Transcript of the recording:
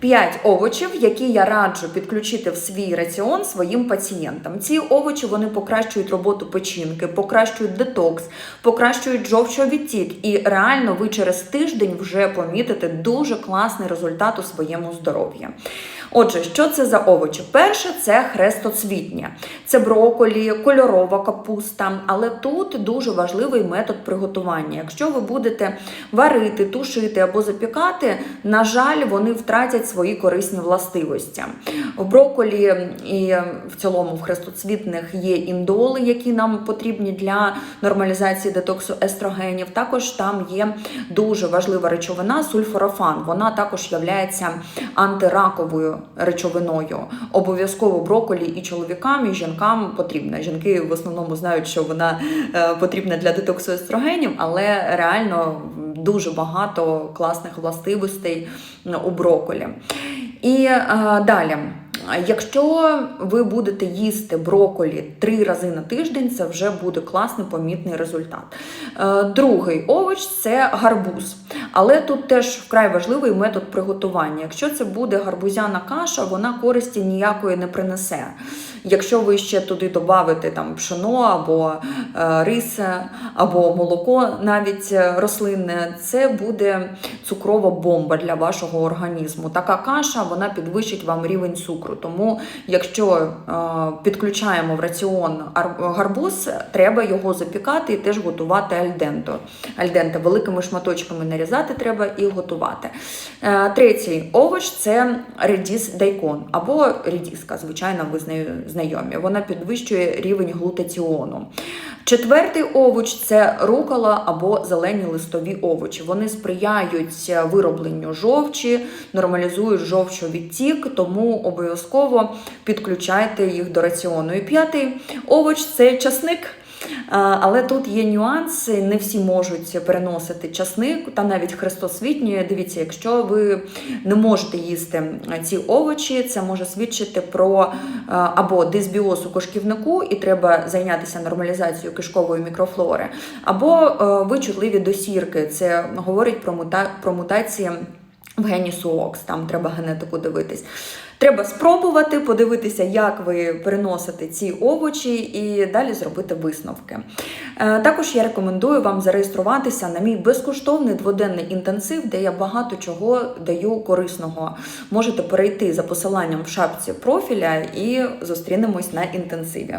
5 овочів, які я раджу підключити в свій раціон своїм пацієнтам. Ці овочі вони покращують роботу печінки, покращують детокс, покращують жовчовідтік. І реально ви через тиждень вже помітите дуже класний результат у своєму здоров'ї. Отже, що це за овочі? Перше це хрестоцвітня, це броколі, кольорова капуста. Але тут дуже важливий метод приготування. Якщо ви будете варити, тушити або запікати, на жаль, вони втратять свої корисні властивості. В броколі і в цілому в хрестоцвітних є індоли, які нам потрібні для нормалізації детоксу естрогенів. Також там є дуже важлива речовина сульфорафан. Вона також є антираковою речовиною. Обов'язково броколі і чоловікам, і жінкам потрібна. Жінки в основному знають, що вона е, потрібна для детоксу естрогенів, але реально дуже багато класних властивостей у броколі. І е, далі. Якщо ви будете їсти броколі три рази на тиждень, це вже буде класний помітний результат. Е, Другий овоч це гарбуз. Але тут теж вкрай важливий метод приготування. Якщо це буде гарбузяна каша, вона користі ніякої не принесе. Якщо ви ще туди додавите там пшено або е, рис, або молоко, навіть е, рослинне, це буде цукрова бомба для вашого організму. Така каша вона підвищить вам рівень цукру. Тому, якщо е, підключаємо в раціон гарбуз, треба його запікати і теж готувати альденто. Альденто великими шматочками нарізати треба і готувати. Е, Третій овоч це редіс дайкон або редіска, звичайно, ви з нею знайомі. Вона підвищує рівень глутаціону. Четвертий овоч це рукола або зелені листові овочі. Вони сприяють виробленню жовчі, нормалізують жовчовідтік, тому обов'язково підключайте їх до раціону. І п'ятий овоч це часник. А, Але тут є нюанси, не всі можуть переносити часник та навіть хрестосвітньої. Дивіться, якщо ви не можете їсти ці овочі, це може свідчити про або дисбіоз у кишківнику, і треба зайнятися нормалізацією кишкової мікрофлори, або ви чутливі до сірки. Це говорить про мутації в гені СУОКС, там треба генетику дивитись. Треба спробувати подивитися, як ви переносите ці овочі, і далі зробити висновки. Е, Також я рекомендую вам зареєструватися на мій безкоштовний дводенний інтенсив, де я багато чого даю корисного. Можете перейти за посиланням в шапці профіля і зустрінемось на інтенсиві.